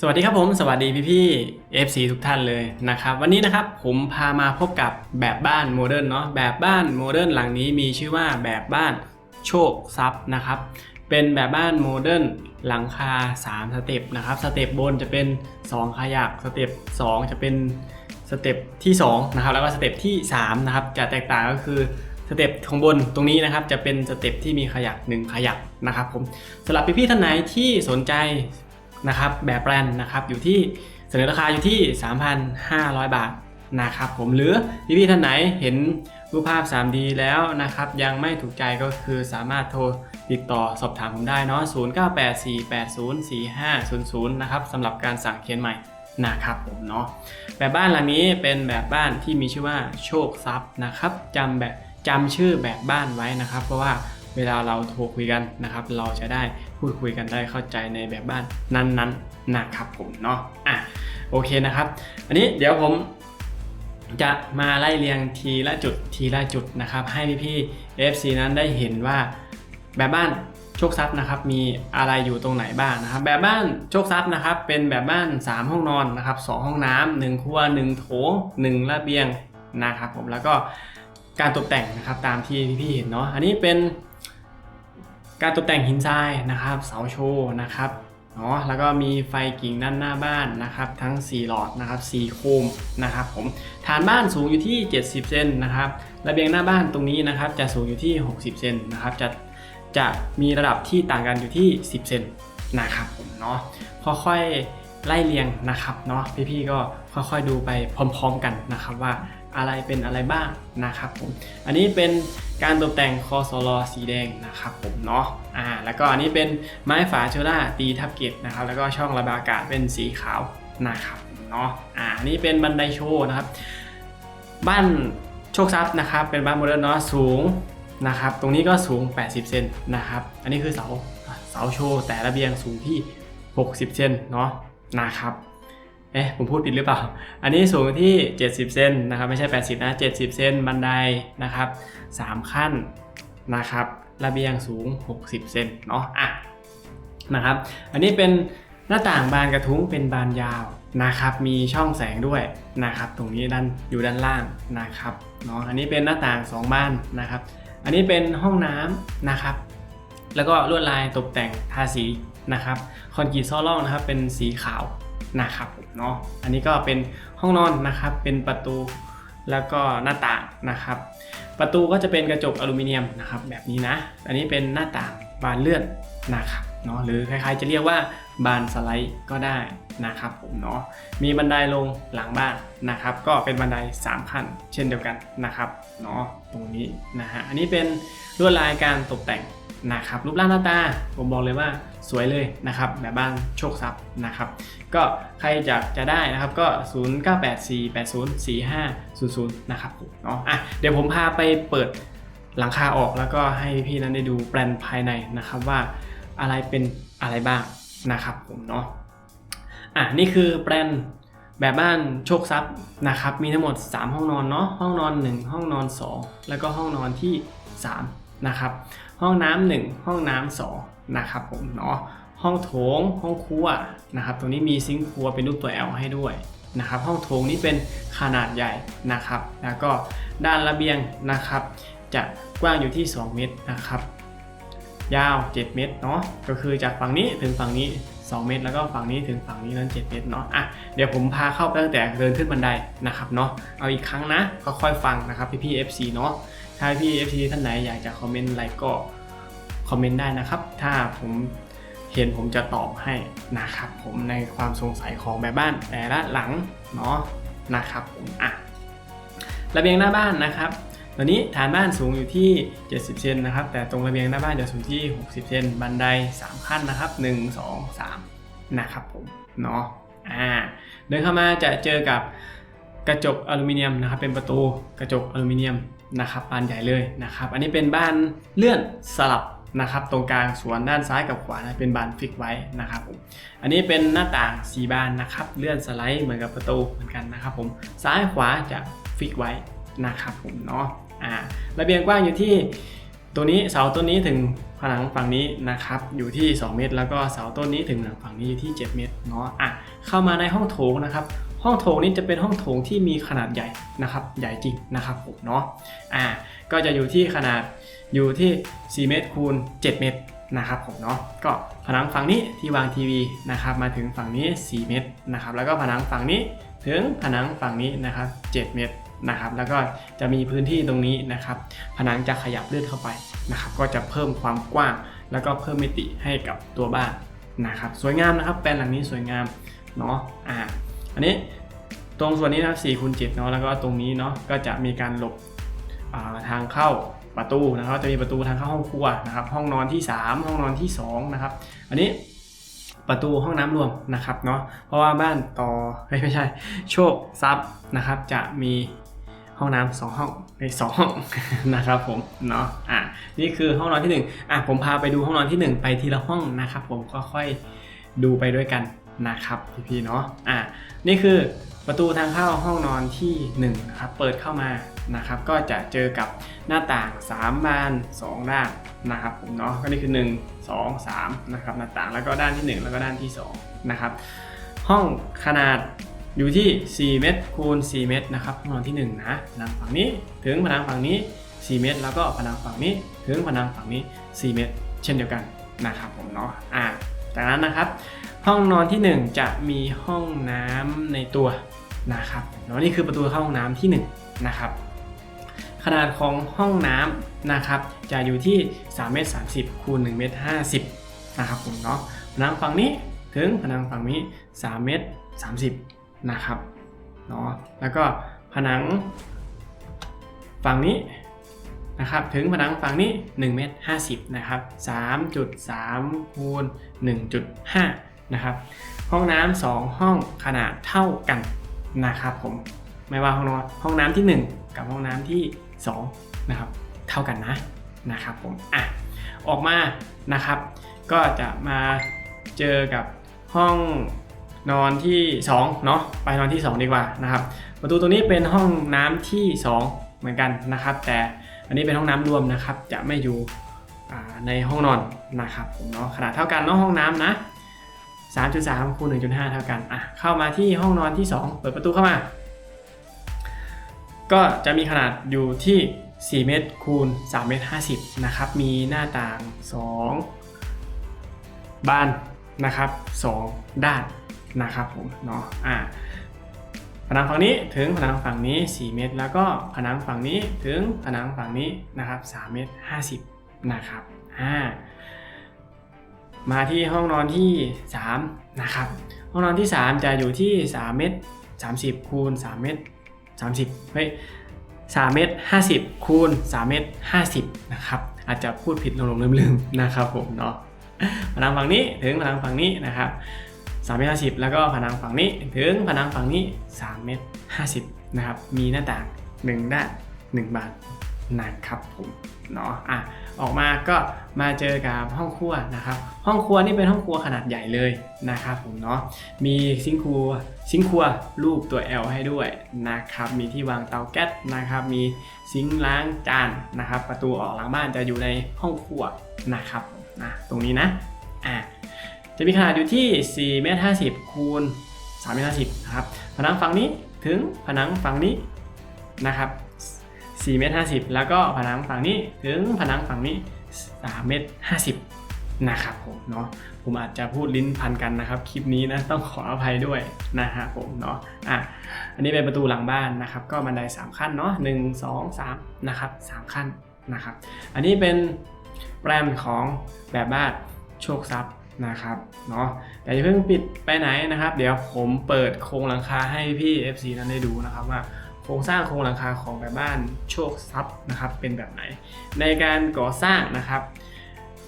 สวัสดีครับผมสวัสดีพี่พี่ๆ FC ทุกท่านเลยนะครับวันนี้นะครับผมพามาพบกับแบบบ้านโมเดิร์นเนาะแบบบ้านโมเดิร์นหลังนี้มีชื่อว่าแบบบ้านโชคทรัพย์นะครับเป็นแบบบ้านโมเดิร์นหลังคา 3 สเต็ปนะครับสเต็ปบนจะเป็น 2 ขยักสเต็ป2 จะเป็นสเต็ปที่2นะครับแล้วก็สเต็ปที่3นะครับจะแตกต่างก็คือสเต็ปของบนตรงนี้นะครับจะเป็นสเต็ปที่มีขยัก 1 ขยักนะครับผมสำหรับพี่ๆท่านไหนที่สนใจ นะครับแบบแบรนนะครับอยู่ที่เสนอราคาอยู่ที่ 3,500 บาทนะครับผมหรือพี่ๆท่านไหนเห็นรูปภาพ 3D แล้วนะครับยังไม่ถูกใจก็คือสามารถโทรติดต่อสอบถามผมได้เนาะ0984804500 นะครับสำหรับการสั่งเขียนใหม่นะครับผมเนาะแบบบ้านหลังนี้เป็นแบบบ้านที่มีชื่อว่าโชคทรัพย์นะครับจำแบบจำชื่อแบบบ้านไว้นะครับ เพราะว่าเวลาเราโทรคุยกันนะครับ เราจะได้ พูดคุยกันได้เข้าใจในแบบบ้านนั้นๆนะครับผมเนาะอะโอเคนะครับ อันนี้เดี๋ยวผมจะมาไล่เรียงทีละจุดทีละจุดนะครับ ให้พี่ๆ FC นั้นได้เห็นว่าแบบบ้านโชคทรัพย์นะครับมีอะไรอยู่ตรงไหนบ้างนะครับ แบบบ้านโชคทรัพย์นะครับเป็นแบบบ้าน 3 ห้องนอนนะครับ2ห้องน้ำหนึ่งครัว 1 โถง 1 ระเบียงนะครับผมแล้วก็การตกแต่งนะครับตามที่พี่ๆเห็นเนาะอันนี้เป็น การตกแต่งหินทรายนะครับเสาโชว์นะครับเนาะแล้วก็มีไฟกิ่งด้านหน้าบ้านนะครับทั้ง 4 หลอดนะครับ4โคมนะครับผมฐานบ้านสูงอยู่ที่ 70 เซนนะครับระเบียงหน้าบ้านตรงนี้นะครับจะสูงอยู่ที่ 60 เซนนะครับจะจะมีระดับที่ต่างกันอยู่ที่ 10 เซนนะครับผมเนาะค่อยๆไล่เรียงนะครับเนาะพี่ๆก็ค่อยๆดูไปพร้อม ๆ กันนะครับว่า อะไรเป็นอะไรบ้างนะครับผมอันนี้เป็นการตกแต่งคอสลอสีแดงนะครับผมเนาะอ่าแล้วก็อันนี้เป็นไม้ฝาเชอร่าตีทับเกตนะครับแล้วก็ช่องระบายอากาศเป็นสีขาวนะครับเนาะอ่านนี้เป็นบันไดโชว์นะครับบ้านโชคทรัพย์นะครับเป็นบ้านโมเดิร์นเนาะสูงนะครับตรงนี้ก็สูง 80 เซนนะครับอันนี้คือเสาเสาโชว์แต่ระเบียงสูงที่ 60 เซนเนาะนะครับ เอ๊ะผมพูดผิดหรือเปล่า อันนี้สูงที่ 70 เซนนะครับไม่ใช่ 80 นะ 70 เซนบันไดนะครับ3ขั้นนะครับระเบียงสูง 60 เซนเนาะอะนะครับอันนี้เป็นหน้าต่างบานกระทุ้งเป็นบานยาวนะครับมีช่องแสงด้วยนะครับตรงนี้ด้านอยู่ด้านล่างนะครับเนาะอันนี้เป็นหน้าต่าง 2 บานนะครับ อันนี้เป็นห้องน้ำนะครับ แล้วก็ลวดลายตกแต่งทาสีนะครับคอนกรีตซ้อล่องนะครับเป็นสีขาว นะครับผมเนาะอันนี้ก็เป็นห้องนอนนะครับ เป็นประตูแล้วก็หน้าต่างนะครับ ประตูก็จะเป็นกระจกอลูมิเนียมนะครับ แบบนี้นะ อันนี้เป็นหน้าต่างบานเลื่อนนะครับเนาะหรือคล้ายๆจะเรียกว่าบานสไลด์ก็ได้นะครับผมเนาะมีบันไดลงหลังบ้านนะครับ ก็เป็นบันได3ขั้นเช่นเดียวกันนะครับเนาะตรงนี้นะฮะอันนี้เป็นลวดลายการตกแต่ง นะครับรูปร่างหน้าตาผมบอกเลยว่าสวยเลยนะครับแบบบ้านโชคทรัพย์นะครับก็ใครจะจะได้นะครับก็ 0984804500 นะครับเนาะอะเดี๋ยวผมพาไปเปิดหลังคาออกแล้วก็ให้พี่นั้นได้ดูแปลนภายในนะครับว่าอะไรเป็นอะไรบ้างนะครับผมเนาะอะนี่คือแปลนแบบบ้านโชคทรัพย์นะครับมีทั้งหมด 3 ห้องนอนเนาะห้องนอน 1 ห้องนอน 2 แล้วก็ห้องนอนที่ 3 นะครับ ห้องน้ำหนึ่งห้องน้ำสองนะครับผมเนาะห้องโถงห้องครัวนะครับตรงนี้มีซิงค์ครัวเป็นรูปตัว L ให้ด้วยนะครับห้องโถงนี่เป็นขนาดใหญ่นะครับ แล้วก็ด้านระเบียงนะครับ จะกว้างอยู่ที่ 2 เมตรนะครับ ยาว 7 เมตรเนาะก็คือจากฝั่งนี้ถึงฝั่งนี้ 2 เมตร แล้วก็ฝั่งนี้ถึงฝั่งนี้นั้น 7 เมตรเนาะอะเดี๋ยวผมพาเข้าไปตั้งแต่เดินขึ้นบันไดนะครับเนาะเอาอีกครั้งนะค่อยๆฟังนะครับพี่ๆ FC เนาะ ถ้าพี่ FC ท่านไหนอยากจะคอมเมนต์อะไรก็คอมเมนต์ได้นะครับ ถ้าผมเห็นผมจะตอบให้นะครับ ผมในความสงสัยของแบบบ้านแต่ละหลังเนาะนะครับผมอะระเบียงหน้าบ้านนะครับตอนนี้ฐานบ้านสูงอยู่ที่ 70 เซนนะครับ แต่ตรงระเบียงหน้าบ้านจะสูงที่ 60 เซนบันได 3 ขั้นนะครับ 1 2 3 นะครับผมเนาะอ่าเดินเข้ามาจะเจอกับกระจกอลูมิเนียมนะครับ เป็นประตูกระจกอลูมิเนียม นะครับบานใหญ่เลยนะครับอันนี้เป็นบ้านเลื่อนสลับนะครับตรงกลางส่วนด้านซ้ายกับขวานะเป็นบานฟิกไว้นะครับผมอันนี้เป็นหน้าต่างสีบานนะครับเลื่อนสไลด์เหมือนกับประตูเหมือนกันนะครับผมซ้ายขวาจะฟิกไว้นะครับผมเนาะอ่าระเบียงกว้างอยู่ที่ตัวนี้เสาต้นนี้ถึงผนังฝั่งนี้นะครับอยู่ที่ 2 เมตร แล้วก็เสาต้นนี้ถึงผนังฝั่งนี้อยู่ที่ 7 เมตรเนาะอะเข้ามาในห้องโถงนะครับ ห้องโถงนี้จะเป็นห้องโถงที่มีขนาดใหญ่นะครับ ใหญ่จริงนะครับผมเนาะอะก็จะอยู่ที่ขนาดอยู่ที่ 4 เมตรคูณ 7 เมตรนะครับผมเนาะก็ผนังฝั่งนี้ที่วางทีวีนะครับมาถึงฝั่งนี้ 4 เมตรนะครับแล้วก็ผนังฝั่งนี้ถึงผนังฝั่งนี้นะครับ 7 เมตรนะครับแล้วก็จะมีพื้นที่ตรงนี้นะครับ ผนังจะขยับเลื่อนเข้าไปนะครับ ก็จะเพิ่มความกว้าง แล้วก็เพิ่มมิติให้กับตัวบ้านนะครับ สวยงามนะครับแปลนหลังนี้สวยงามเนาะอ่าอันนี้ ตรงส่วนนี้นะ4คูณ7เนาะแล้วก็ตรงนี้เนาะก็จะมีการหลบาทางเข้าประตูนะครับจะมีประตูทางเข้าห้องครัวนะครับ ห้องนอนที่ 3 ห้องนอนที่2นะครับอันนี้ประตูห้องน้ำรวมนะครับเนาะเพราะว่าบ้านต่อไม่ใช่ โชคทรัพย์นะครับ จะมีห้องน้ำสองห้องในสองห้องนะครับผมเนาะอะนี่คือห้องนอนที่หนึ่งอะผมพาไปดูห้องนอนที่หนึ่งไปทีละห้องนะครับ ผมก็ค่อยดูไปด้วยกันนะครับพี่ๆเนาะอะนี่คือ ประตูทางเข้าห้องนอนที่1นะครับเปิดเข้ามานะครับก็จะเจอกับหน้าต่าง 3 บาน 2 ด้านนะครับผมเนาะก็นี่คือ 1 2 3นะครับหน้าต่างแล้วก็ด้านที่ 1 แล้วก็ด้านที่2นะครับห้องขนาดอยู่ที่ 4 เมตรคูณ 4 เมตรนะครับห้องนอนที่ 1 นะผนังฝั่งนี้ถึงผนังฝั่งนี้ 4 เมตร แล้วก็ผนังฝั่งนี้ถึงผนังฝั่งนี้ 4 เมตร เช่นเดียวกันนะครับผมเนาะอ่าจากนั้นนะครับ ห้องนอนที่ 1 จะมีห้องน้ำในตัวนะครับเนาะนี่คือประตูเข้าห้องน้ำที่1นะครับขนาดของห้องน้ำนะครับจะอยู่ที่3เมตร30คูณ1เมตร50นะครับผมเนาะผนังฝั่งนี้ถึงผนังฝั่งนี้3เมตร30นะครับเนาะแล้วก็ผนังฝั่งนี้นะครับถึงผนังฝั่งนี้1เมตร50นะครับ3.3คูณ1.5 นะครับ ห้องน้ำสองห้องขนาดเท่ากันนะครับผมไม่ว่าห้องนอนห้องน้ำที่ 1 กับห้องน้ำที่2นะครับเท่ากันนะนะครับผมอะออกมานะครับ ก็จะมาเจอกับห้องนอนที่2เนาะไปนอนที่ 2 ดีกว่านะครับ ประตูตรงนี้เป็นห้องน้ำที่ 2 เหมือนกันนะครับ แต่อันนี้เป็นห้องน้ำรวมนะครับ จะไม่อยู่ในห้องนอนนะครับผมเนาะขนาดเท่ากันเนาะห้องน้ำนะ 3.3คูณ1.5 เท่ากันอะเข้ามาที่ห้องนอนที่ 2 เปิดประตูเข้ามา ก็จะมีขนาดอยู่ที่ 4 เมตรคูณ3เมตร50 นะครับ มีหน้าต่าง 2 บานนะครับ 2 ด้านนะครับผมเนาะอ่าผนังฝั่งนี้ถึงผนังฝั่งนี้ 4 เมตร แล้วก็ผนังฝั่งนี้ถึงผนังฝั่งนี้นะครับ3เมตร50 นะครับอ่า มาที่ห้องนอนที่ 3 นะครับ ห้องนอนที่ 3 จะอยู่ที่ 3 เมตร 30 คูณ 3 เมตร 30 เฮ้ย 3 เมตร 50 คูณ 3 เมตร 50 นะครับ อาจจะพูดผิดหลงๆลืมๆนะครับผมเนาะผนังฝั่งนี้ถึงผนังฝั่งนี้นะครับ3เมตร50 แล้วก็ผนังฝั่งนี้ถึงผนังฝั่งนี้ 3 เมตร 50 นะครับ มีหน้าต่าง 1 ด้าน 1 บานนะครับผมเนาะอะ ออกมาก็มาเจอกับห้องครัวนะครับ ห้องครัวนี่เป็นห้องครัวขนาดใหญ่เลยนะครับผมเนาะมีซิงครัวซิงครัวรูปตัว L ให้ด้วยนะครับมีที่วางเตาแก๊สนะครับ มีซิงล้างจานนะครับ ประตูออกหลังบ้านจะอยู่ในห้องครัวนะครับนะตรงนี้นะอะจะมีขนาดอยู่ที่4เมตร50คูณ3เมตร50นะครับผนังฝั่งนี้ถึงผนังฝั่งนี้นะครับ 4เมตร50 แล้วก็ผนังฝั่งนี้ถึงผนังฝั่งนี้3เมตร50 นะครับผมเนาะผมอาจจะพูดลิ้นพันกันนะครับ คลิปนี้นะต้องขออภัยด้วยนะฮะผมเนาะอะอันนี้เป็นประตูหลังบ้านนะครับ ก็บันได3ขั้นเนาะ1 2 3นะครับ3ขั้นนะครับ อันนี้เป็นแปลนของแบบบ้านโชคทรัพย์นะครับเนาะแต่อย่าเพิ่งปิดไปไหนนะครับ เดี๋ยวผมเปิดโครงหลังคาให้พี่ FC นั้นได้ดูนะครับว่า โครงสร้างโครงหลังคาของแบบบ้านโชคทรัพย์นะครับเป็นแบบไหน ในการก่อสร้างนะครับ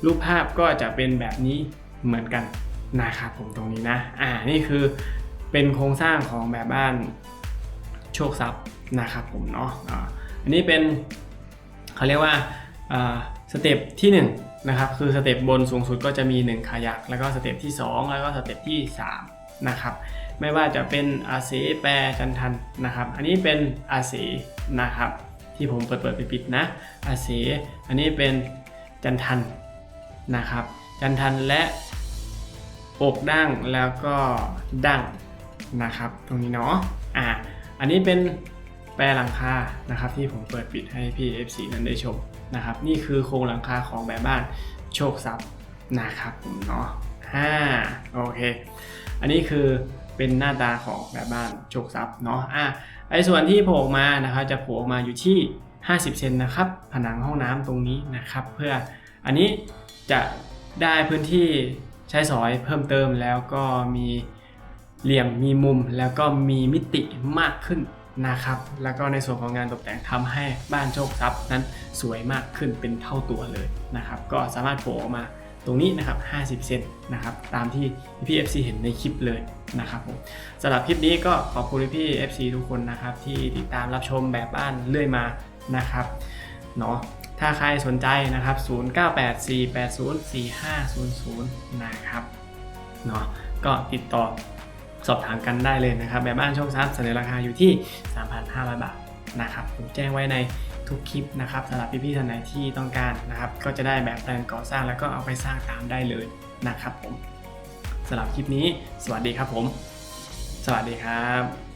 รูปภาพก็จะเป็นแบบนี้เหมือนกันนะครับผมตรงนี้นะอ่านี่คือเป็นโครงสร้างของแบบบ้านโชคทรัพย์นะครับผมเนาะอ่าอันนี้เป็นเขาเรียกว่าอ่าสเต็ปที่1นะครับคือสเต็ปบนสูงสุดก็จะมี 1ขายัก แล้วก็สเต็ปที่ 2 แล้วก็สเต็ปที่3นะครับ ไม่ว่าจะเป็นอาเสแปรจันทันนะครับ อันนี้เป็นอาเสนะครับ ที่ผมเปิดเปิดไปปิดนะ อาเสอันนี้เป็นจันทันนะครับ จันทันและอกดั้งแล้วก็ดั้งนะครับ ตรงนี้เนาะอ่าอันนี้เป็นแปรหลังคานะครับ ที่ผมเปิดปิดให้พี่ FC นั้นได้ชมนะครับ นี่คือโครงหลังคาของแบบบ้านโชคทรัพย์นะครับผมเนาะอ่าโอเค อันนี้คือ เป็นหน้าตาของแบบบ้านโชคทรัพย์เนาะอะไอ้ส่วนที่โผล่ออกมานะครับจะโผล่ออกมาอยู่ที่ 50 เซนนะครับ ผนังห้องน้ำตรงนี้นะครับ เพื่ออันนี้จะได้พื้นที่ใช้สอยเพิ่มเติมแล้วก็มีเหลี่ยมมีมุมแล้วก็มีมิติมากขึ้นนะครับ แล้วก็ในส่วนของงานตกแต่งทำให้บ้านโชคทรัพย์นั้นสวยมากขึ้นเป็นเท่าตัวเลยนะครับ ก็สามารถโผล่ออกมา ตรงนี้นะครับ 50 เซนนะครับ ตามที่พี่ FC เห็นในคลิปเลยนะครับผมสำหรับคลิปนี้ก็ขอบคุณพี่ FC ทุกคนนะครับ ที่ติดตามรับชมแบบบ้านเรื่อยมานะครับเนาะถ้าใครสนใจนะครับ 0984804500 นะครับเนาะก็ติดต่อสอบถามกันได้เลยนะครับ แบบบ้านโชคทรัพย์เสนอราคาอยู่ที่ 3,500 บาทนะครับ ผมแจ้งไว้ใน ทุกคลิปนะครับสำหรับพี่ๆท่านไหนที่ต้องการนะครับ ก็จะได้แบบแปลนก่อสร้างแล้วก็เอาไปสร้างตามได้เลยนะครับผมสำหรับคลิปนี้ สวัสดีครับผม สวัสดีครับ